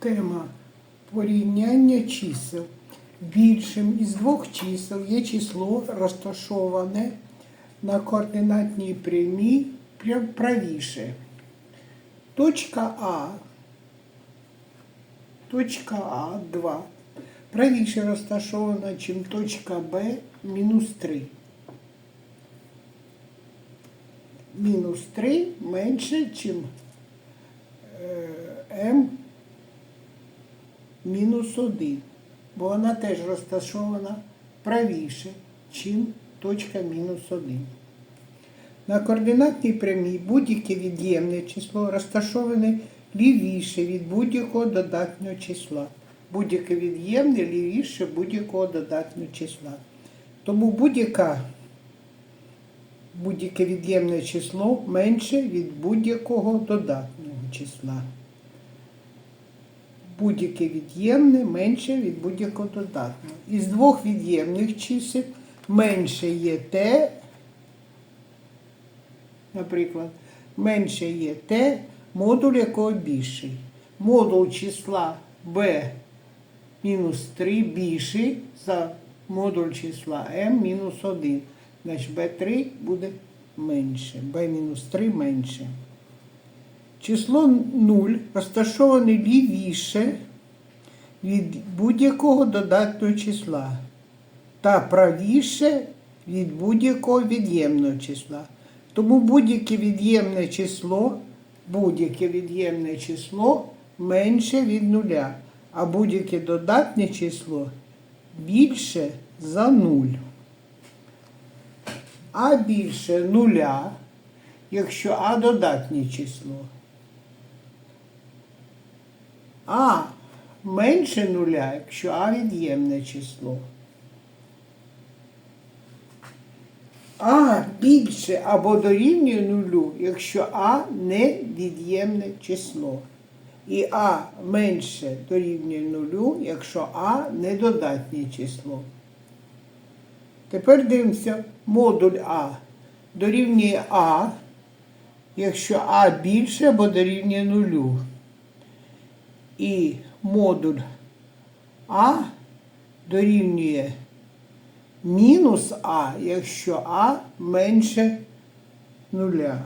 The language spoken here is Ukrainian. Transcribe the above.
Тема порівняння чисел. Більшим із двох чисел є число розташоване на координатній прямій правіше. Точка А. Точка А 2. Правіше розташована, чим точка Б мінус 3. Мінус 3 менше, чим е, М мінус 1, бо вона теж розташована правіше, чим точка мінус 1. На координатній прямій будь-яке від'ємне число розташоване лівіше від будь-якого додатнього числа. Будь-яке від'ємне лівіше будь-якого додатнього числа. Тому будь-яке від'ємне число менше від будь-якого додатнього числа. Будь-яке від'ємне менше від будь-якого додатного. Із двох від'ємних чисел менше є те, наприклад, менше є те, модуль якого більший. Модуль числа b мінус 3 більший за модуль числа m мінус 1. Значить b3 буде менше, b мінус 3 менше. Число 0 розташоване лівіше від будь-якого додатнього числа та правіше від будь-якого від'ємного числа. Тому будь-яке від'ємне число, будь-яке від'ємне число менше від нуля, а будь-яке додатнє число більше за нуль. А більше нуля, якщо А додатнє число. А менше нуля, якщо А від'ємне число. А більше або дорівнює нулю, якщо А не від'ємне число. І А менше дорівнює нулю, якщо А не додатнє число. Тепер дивимося модуль А дорівнює А, якщо А більше або дорівнює нулю. І модуль А дорівнює мінус А, якщо А менше нуля.